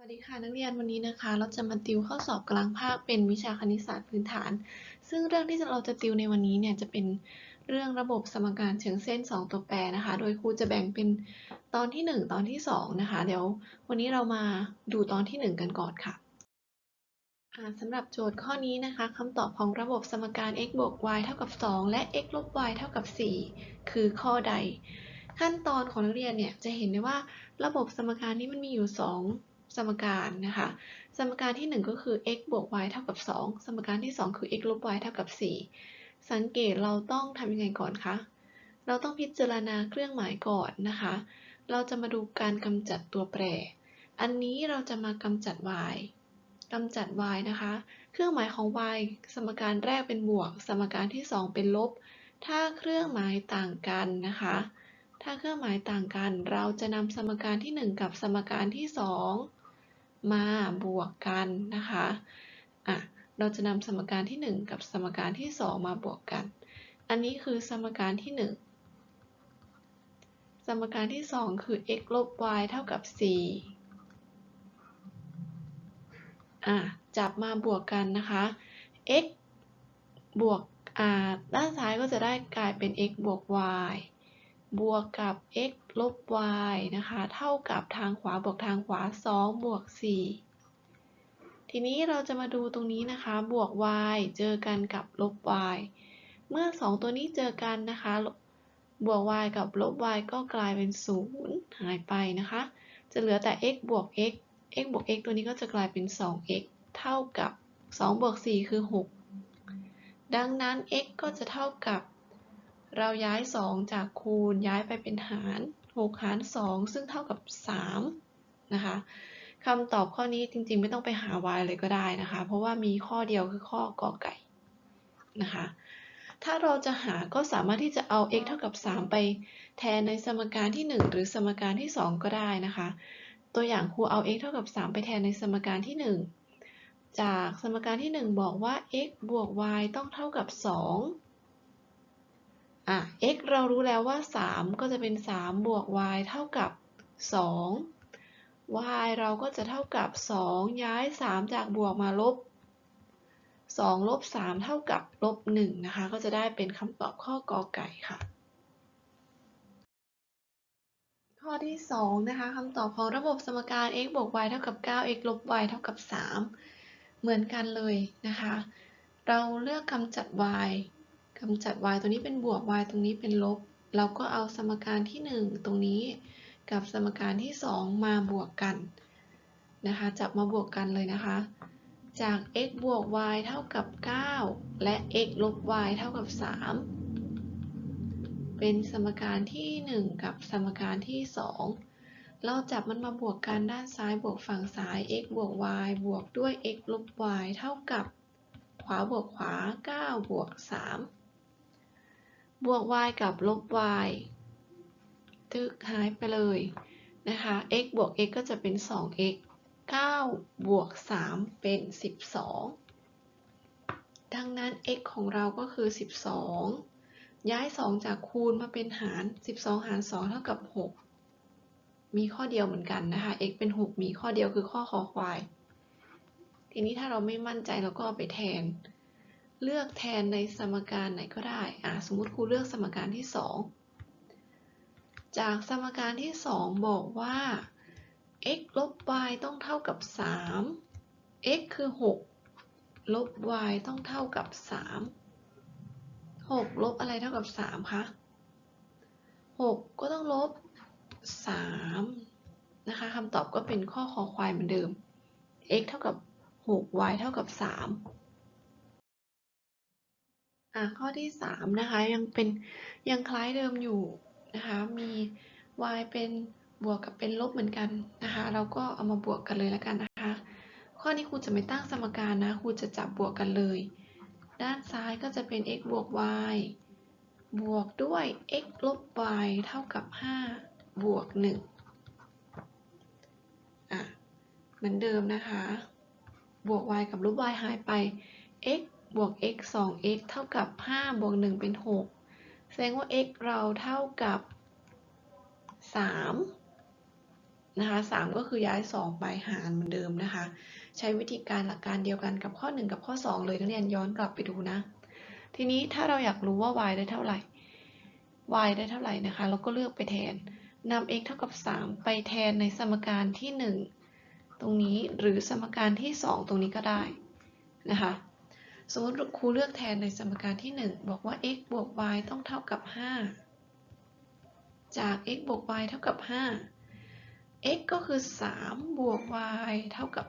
สวัสดีค่ะนักเรียนวันนี้นะคะ เราจะมาติวข้อสอบกลางภาคเป็นวิชาคณิตศาสตร์พื้นฐาน ซึ่งเรื่องที่เราจะติวในวันนี้เนี่ยจะเป็นเรื่องระบบสมการเชิงเส้น 2 ตัวแปรนะคะ โดยครูจะแบ่งเป็นตอนที่ 1 ตอนที่ 2 นะคะ เดี๋ยววันนี้เรามาดูตอนที่ 1 กันก่อนค่ะอ่าสำหรับโจทย์ข้อนี้นะคะคำตอบของระบบสมการ x บวก y เท่ากับ 2 และ x ลบ y เท่ากับ 4 คือข้อใด ขั้นตอนของนักเรียนเนี่ยจะเห็นได้ว่าระบบสมการนี้มันมีอยู่ 2 สมการนะคะ สมการที่ 1 ก็คือ x บวก y เท่ากับ 2 สมการที่ 2 คือ x ลบ y เท่ากับ 4 สังเกตเราต้องทำยังไงก่อนคะ เราต้องพิจารณาเครื่องหมายก่อนนะคะ เราจะมาดูการกำจัดตัวแปร อันนี้เราจะมากำจัด y กำจัด y นะคะ เครื่องหมายของ y สมการแรกเป็นบวก สมการที่ 2 เป็นลบ ถ้าเครื่องหมายต่างกันนะคะ ถ้าเครื่องหมายต่างกัน เราจะนำสมการที่ 1 กับสมการที่ 2 มาบวกกันนะคะอะเราจะนำสมการที่ 1 กับสมการที่ 2 มาบวกกัน อันนี้คือสมการที่ 1 สมการที่ 2 คือ x ลบ y เท่ากับ 4อะจับมาบวกกันนะคะ x บวกด้านซ้ายก็จะได้กลายเป็น x บวก y บวกกับ x ลบ y นะคะ เท่ากับทางขวาบวกทางขวา 2 บวก 4 ทีนี้เราจะมาดูตรงนี้นะคะ บวก y เจอกันกับลบ y เมื่อ 2 ตัวนี้เจอกันนะคะ บวก y กับลบ y ก็กลายเป็น 0 หายไปนะคะ จะเหลือแต่ x บวก x x บวก x ตัวนี้ก็จะกลายเป็น 2x เท่ากับ 2 บวก 4 คือ 6 ดังนั้น x ก็จะเท่ากับ เราย้าย 2 จากคูณย้ายไปเป็นหาร6หาร 2 ซึ่งเท่ากับ3นะคะคำตอบข้อนี้จริงๆ ไม่ต้องไปหา y เลยก็ได้นะคะ เพราะว่ามีข้อเดียวคือข้อกอไก่นะคะ ถ้าเราจะหาก็สามารถที่จะเอา x เท่ากับ 3 ไปแทนในสมการที่ 1 หรือสมการที่ 2 ก็ได้นะคะ ตัวอย่างครูเอา x เท่ากับ 3 ไปแทนในสมการที่ 1 จากสมการที่ 1 บอกว่า x บวก y ต้องเท่ากับ2อะ x เรารู้แล้วว่า 3 ก็จะเป็น 3 บวก y เท่ากับ 2 y เราก็จะเท่ากับ 2 ย้าย 3 จากบวกมาลบ 2 ลบ 3 เท่ากับลบ 1 นะคะ ก็จะได้เป็นคำตอบข้อกอไก่ค่ะ ข้อที่ 2 นะคะคำตอบของระบบสมการ x บวก y เท่ากับ 9 x ลบ y เท่ากับ 3 เหมือนกันเลยนะคะ เราเลือกกำจัด y กำจัด y ตรงนี้เป็นบวก y ตรงนี้เป็นลบ เราก็เอาสมการที่ 1 ตรงนี้กับสมการที่ 2 มาบวกกันนะคะ จับมาบวกกันเลยนะคะ จาก x บวก y เท่ากับ 9 และ x ลบ y เท่ากับ 3 เป็นสมการที่ 1 กับสมการที่ 2 เราจับมันมาบวกกันด้านซ้ายบวกฝั่งซ้าย x บวก y บวกด้วย x ลบ y เท่ากับ ขวาบวกขวา 9 บวก 3 บวก y กับลบ y ตึกหายไปเลยนะคะ x บวก x ก็จะเป็น 2x 9 บวก 3 เป็น 12 ดังนั้น x ของเราก็คือ 12 ย้าย 2 จากคูณมาเป็นหาร 12 หาร 2 เท่ากับ 6 มีข้อเดียวเหมือนกันนะคะ x เป็น 6 มีข้อเดียวคือข้อคอควาย ทีนี้ถ้าเราไม่มั่นใจเราก็เอาไปแทน เลือกแทนในสมการไหนก็ได้อ่าสมมติครูเลือกสมการที่ 2 จากสมการที่ 2 บอกว่า x ลบ y ต้องเท่ากับ 3 x คือ 6 ลบ y ต้องเท่ากับ 3 6 ลบอะไรเท่ากับ 3 คะ 6 ก็ต้องลบ 3 นะคะคำตอบก็เป็นข้อคอควายเหมือนเดิม x เท่ากับ 6 y เท่ากับ 3 ข้อที่3นะคะยังเป็นยังคล้ายเดิมอยู่นะคะมี y เป็นบวกกับเป็นลบเหมือนกันนะคะเราก็เอามาบวกกันเลยแล้วกันนะคะ ข้อนี้ครูจะไม่ตั้งสมการนะครูจะจับบวกกันเลย ด้านซ้ายก็จะเป็น x บวก y บวกด้วย x ลบ y เท่ากับ 5 บวก1อะเหมือนเดิมนะคะ บวก y กับลบ y หายไป x บวก x 2x เท่ากับ 5 บวก 1 เป็น 6 แสดงว่า x เราเท่ากับ 3 นะคะสามก็คือย้ายสองไปหารเหมือนเดิมนะคะ ใช้วิธีการหลักการเดียวกันกับข้อ 1 กับข้อ 2 เลยนักเรียนย้อนกลับไปดูนะ ทีนี้ถ้าเราอยากรู้ว่า y ได้เท่าไหร่ y ได้เท่าไหร่นะคะ เราก็เลือกไปแทนนำ x เท่ากับ 3 ไปแทนในสมการที่ 1 ตรงนี้หรือสมการที่ 2 ตรงนี้ก็ได้นะคะ สมมติครูเลือกแทนในสมการที่ 1 บอกว่า x บวก y ต้องเท่ากับ 5 จาก x บวก y เท่ากับ 5 x ก็คือ 3 บวก y เท่ากับ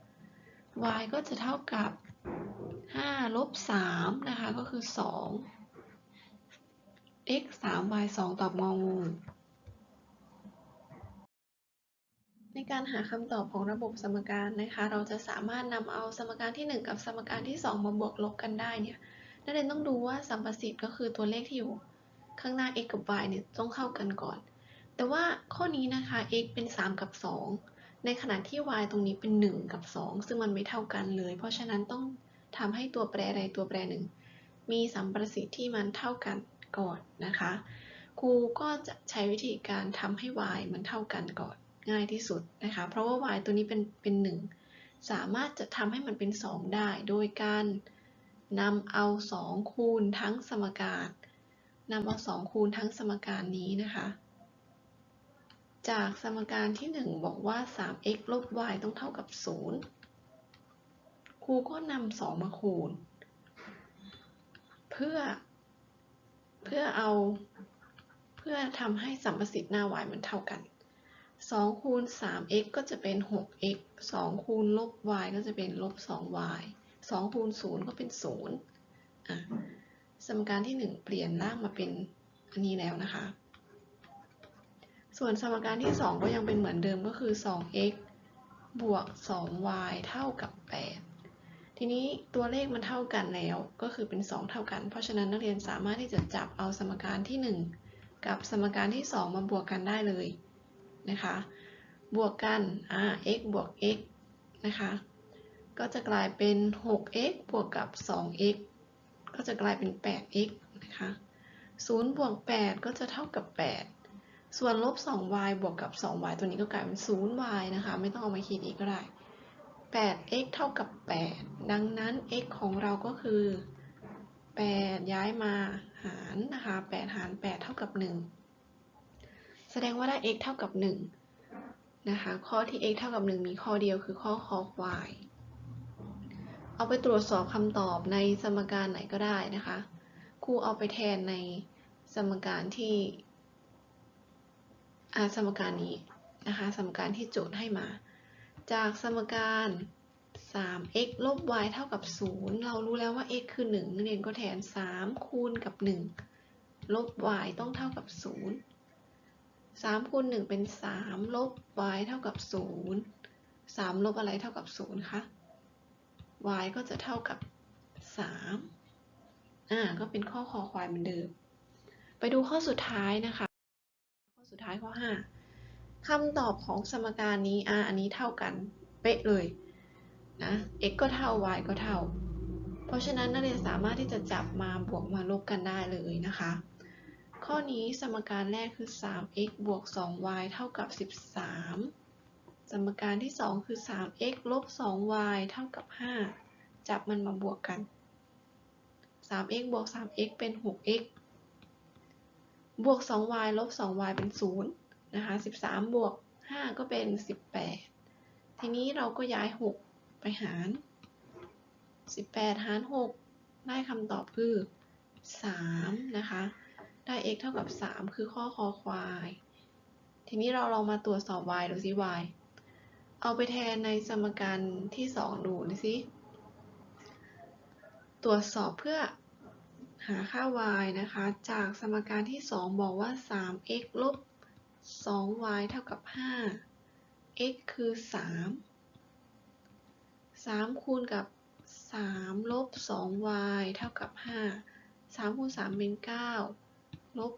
5 y ก็จะเท่ากับ 5 ลบ 3 นะคะ ก็คือ 2 x 3 y 2 ตอบงองู ในการหาคำตอบของระบบสมการนะคะ เราจะสามารถนำเอาสมการที่ 1 กับสมการที่ 2 มาบวกลบกันได้เนี่ยนักเรียนต้องดูว่าสัมประสิทธิ์ก็คือตัวเลขที่อยู่ ข้างหน้า x กับ y เนี่ยต้องเข้ากันก่อน แต่ว่าข้อนี้นะคะ x เป็น 3 กับ 2 ในขณะที่ y ตรงนี้เป็น 1 กับ 2 ซึ่งมันไม่เท่ากันเลย เพราะฉะนั้นต้องทำให้ตัวแปรใดตัวแปรหนึ่ง มีสัมประสิทธิ์ที่มันเท่ากันก่อนนะคะ ครูก็จะใช้วิธีการทำให้ y มันเท่ากันก่อน ง่ายที่สุดนะคะ เพราะว่า y ตัวนี้เป็นเป็น1สามารถจะทำให้มันเป็น 2 ได้ โดยการนำเอา 2 คูณทั้งสมการนำเอา 2 คูณทั้งสมการนี้นะคะ จากสมการที่ 1 บอกว่า 3x ลบ y ต้องเท่ากับ 0 ครูก็นำ2 มาคูณ เพื่อ เพื่อเอา เพื่อทำให้สัมประสิทธิ์หน้า y มันเท่ากัน 2คูณ 3x ก็จะเป็น 6x 2คูณลบ y ก็จะเป็นลบ 2y 2คูณ 0 ก็เป็น 0 อะ สมการที่ 1 เปลี่ยนร่างมาเป็นอันนี้แล้วนะคะ ส่วนสมการที่ 2 ก็ยังเป็นเหมือนเดิมก็คือ 2x บวก 2y เท่ากับ 8 ทีนี้ตัวเลขมันเท่ากันแล้วก็คือเป็น 2 เท่ากัน เพราะฉะนั้นนักเรียนสามารถที่จะจับเอาสมการที่ 1 กับสมการที่ 2 มาบวกกันได้เลย นะคะ บวกกันอ่า x บวก x นะคะ ก็จะกลายเป็น 6x บวกกับ 2x ก็จะกลายเป็น 8x นะคะ 0 บวก 8 ก็จะเท่ากับ 8 ส่วนลบ 2y บวกกับ 2y ตัวนี้ก็กลายเป็น 0y นะคะ ไม่ต้องเอามาคิดอีกก็ได้ 8x เท่ากับ 8 ดังนั้น x ของเราก็คือ 8 ย้ายมาหารนะคะ 8 หาร 8 เท่ากับ 1 แสดงว่าได้ x เท่ากับ 1 นะคะ ข้อที่ x เท่ากับ 1 มีข้อเดียวคือข้อคอควายเอาไปตรวจสอบคำตอบในสมการไหนก็ได้นะคะ ครูเอาไปแทนในสมการที่อาสมการนี้นะคะ สมการที่โจทย์ให้มา จากสมการ 3x ลบ y เท่ากับ 0 เรารู้แล้วว่า x คือ 1 นักเรียนก็แทน 3 คูณกับ 1 ลบ y ต้องเท่ากับ 0 3คูณ1เป็น 3 ลบ y เท่ากับ 0 3 ลบอะไรเท่ากับ 0 คะ y ก็จะเท่ากับ 3 อ่า ก็เป็นข้อคอควายเหมือนเดิม ไปดูข้อสุดท้ายนะคะ ข้อสุดท้ายข้อ 5คำตอบของสมการนี้อ่าอันนี้เท่ากันเป๊ะเลยนะ x ก็เท่า y ก็เท่า เพราะฉะนั้นนักเรียนสามารถที่จะจับมาบวกมาลบกันได้เลยนะคะ ข้อนี้สมการแรกคือ 3x บวก 2y เท่ากับ 13 สมการที่ 2 คือ 3x ลบ 2y เท่ากับ 5 จับมันมาบวกกัน 3x บวก 3x เป็น 6x บวก 2y ลบ 2y เป็น 0 นะคะ 13 บวก 5 ก็เป็น 18 ทีนี้เราก็ย้าย 6 ไปหาร 18 หาร 6 ได้คำตอบคือ 3 นะคะ ได้ x เท่ากับ 3 คือข้อคอควาย ทีนี้เราลองมาตรวจสอบ y ดูซิ y เอาไปแทนในสมการที่ 2 ดูดูสิตรวจสอบเพื่อหาค่า y นะคะ จากสมการที่ 2 บอกว่า 3x ลบ 2y เท่ากับ 5 x คือ 3 3 คูณกับ 3 ลบ 2y เท่ากับ 5 3คูณ3เป็น 9 ลบ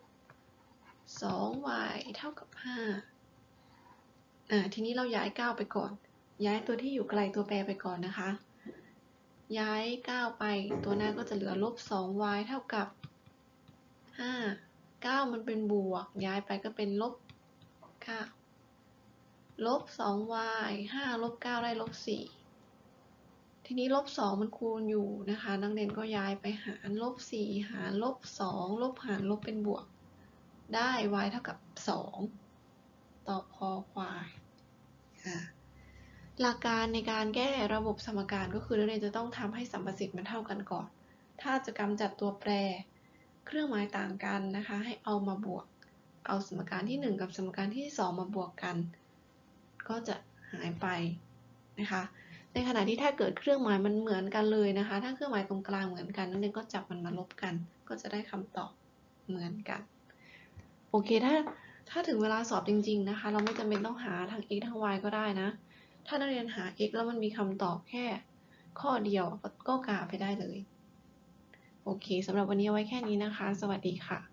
2y เท่ากับ 5 อ่า ทีนี้เราย้าย 9 ไปก่อน ย้ายตัวที่อยู่ไกลตัวแปรไปก่อนนะคะ ย้าย 9 ไป ตัวหน้าก็จะเหลือลบ 2y เท่ากับ 5 9 มันเป็นบวก ย้ายไปก็เป็นลบ 9 ลบ 2y 5 ลบ 9 ได้ลบ 4 ทีนี้ลบ2มันคูณอยู่นะคะ นักเรียนก็ย้ายไปหารลบ4หารลบ2ลบหารลบเป็นบวก ได้ y เท่ากับ2ตอบคอควายค่ะหลักการในการแก้ระบบสมการก็คือนักเรียนจะต้องทำให้สัมประสิทธิ์มันเท่ากันก่อน ถ้าจะกำจัดตัวแปร เครื่องหมายต่างกันนะคะ ให้เอามาบวก เอาสมการที่ 1 กับสมการที่ 2 มาบวกกัน ก็จะหายไปนะคะ ในขณะที่ถ้าเกิดเครื่องหมายมันเหมือนกันเลยนะคะ ถ้าเครื่องหมายตรงกลางเหมือนกันนักเรียนก็จับมันมาลบกัน ก็จะได้คำตอบเหมือนกัน โอเค ถ้าถ้าถึงเวลาสอบจริง ๆ นะคะ เราไม่จำเป็นต้องหาทั้ง x ทั้ง y ก็ได้นะ ถ้านักเรียนหา x แล้วมันมีคำตอบแค่ ข้อเดียวก็ก็กาไปได้เลย โอเคสำหรับวันนี้ไว้แค่นี้นะคะ สวัสดีค่ะ